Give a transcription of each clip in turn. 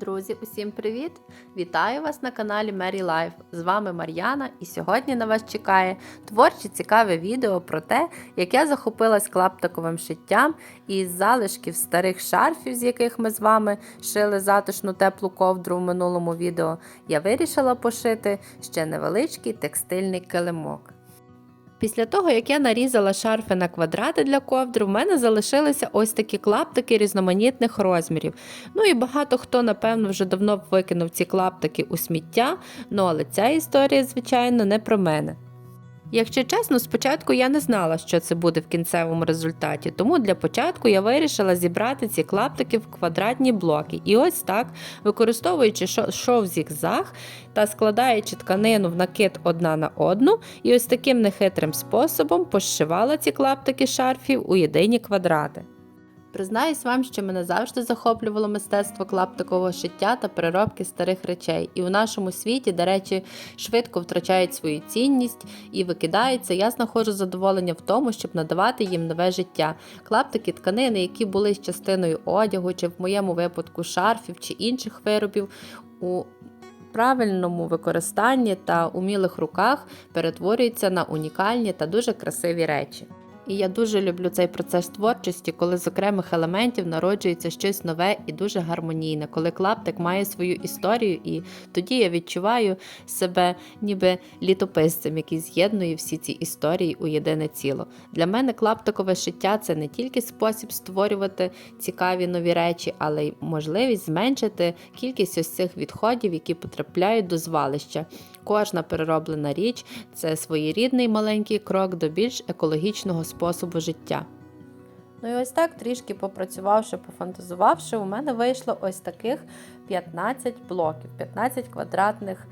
Друзі, усім привіт! Вітаю вас на каналі Mary Life. З вами Мар'яна, і сьогодні на вас чекає творче цікаве відео про те, як я захопилась клаптиковим шиттям із залишків старих шарфів, з яких ми з вами шили затишну теплу ковдру в минулому відео, я вирішила пошити ще невеличкий текстильний килимок. Після того, як я нарізала шарфи на квадрати для ковдру, в мене залишилися ось такі клаптики різноманітних розмірів. Ну і багато хто, напевно, вже давно викинув ці клаптики у сміття, ну але ця історія, звичайно, не про мене. Якщо чесно, спочатку я не знала, що це буде в кінцевому результаті, тому для початку я вирішила зібрати ці клаптики в квадратні блоки. І ось так, використовуючи шов зігзаг та складаючи тканину в накид одна на одну, і ось таким нехитрим способом пошивала ці клаптики шарфів у єдині квадрати. Признаюсь вам, що мене завжди захоплювало мистецтво клаптикового шиття та переробки старих речей. І у нашому світі, де речі швидко втрачають свою цінність і викидаються, я знаходжу задоволення в тому, щоб надавати їм нове життя. Клаптики тканини, які були з частиною одягу, чи в моєму випадку шарфів чи інших виробів. у Правильному використанні та умілих руках перетворюються на унікальні та дуже красиві речі. І я дуже люблю цей процес творчості, коли з окремих елементів народжується щось нове і дуже гармонійне, коли клаптик має свою історію, і тоді я відчуваю себе ніби літописцем, який з'єднує всі ці історії у єдине ціло. Для мене клаптикове шиття це не тільки спосіб створювати цікаві нові речі, але й можливість зменшити кількість ось цих відходів, які потрапляють до звалища. Кожна перероблена річ це своєрідний маленький крок до більш екологічного способу життя. Ну і ось так, трішки попрацювавши, пофантазувавши, у мене вийшло ось таких 15 блоків, 15 квадратних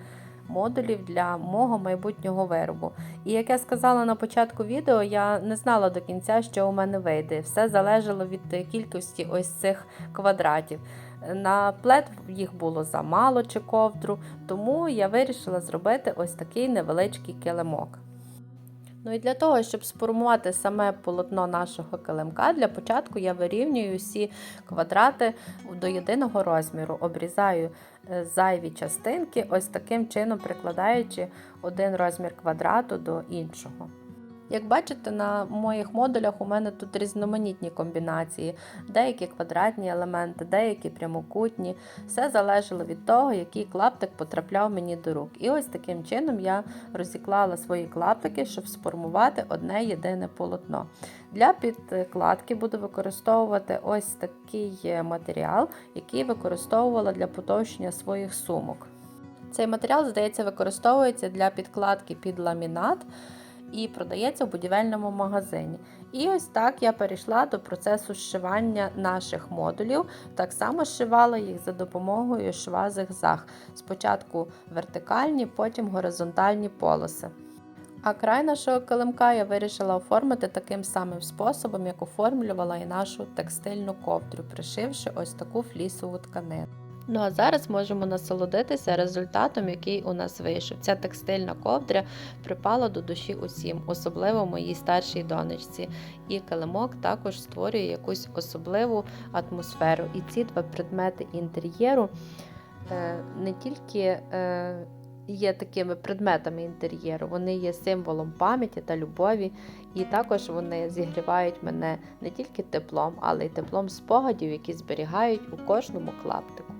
модулів для мого майбутнього виробу. І як я сказала на початку відео, я не знала до кінця, що у мене вийде. Все залежало від кількості ось цих квадратів. На плед їх було замало чи ковдру, тому я вирішила зробити ось такий невеличкий килимок. Ну і для того, щоб сформувати саме полотно нашого килимка, для початку я вирівнюю всі квадрати до єдиного розміру, обрізаю е, зайві частинки, ось таким чином прикладаючи один розмір квадрату до іншого. Як бачите, на моїх модулях у мене тут різноманітні комбінації, деякі квадратні елементи, деякі прямокутні. Все залежало від того, який клаптик потрапляв мені до рук. І ось таким чином я розіклала свої клаптики, щоб сформувати одне єдине полотно. Для підкладки буду використовувати ось такий матеріал, який використовувала для потовщення своїх сумок. Цей матеріал, здається, використовується для підкладки під ламінат і продається в будівельному магазині. І ось так я перейшла до процесу зшивання наших модулів. Так само зшивала їх за допомогою шва зигзаг. Спочатку вертикальні, потім горизонтальні полоси. А край нашого килимка я вирішила оформити таким самим способом, як оформлювала і нашу текстильну ковдру, пришивши ось таку флісову тканину. Ну а зараз можемо насолодитися результатом, який у нас вийшов. Ця текстильна ковдря припала до душі усім, особливо моїй старшій донечці. І килимок також створює якусь особливу атмосферу. І ці два предмети інтер'єру е, не тільки е, є такими предметами інтер'єру, вони є символом пам'яті та любові, і також вони зігрівають мене не тільки теплом, але й теплом спогадів, які зберігають у кожному клаптику.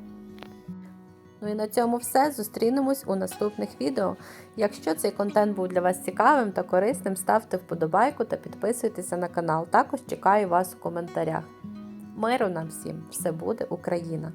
Ну і на цьому все. Зустрінемось у наступних відео. Якщо цей контент був для вас цікавим та корисним, ставте вподобайку та підписуйтеся на канал. Також чекаю вас у коментарях. Миру нам всім! Все буде Україна!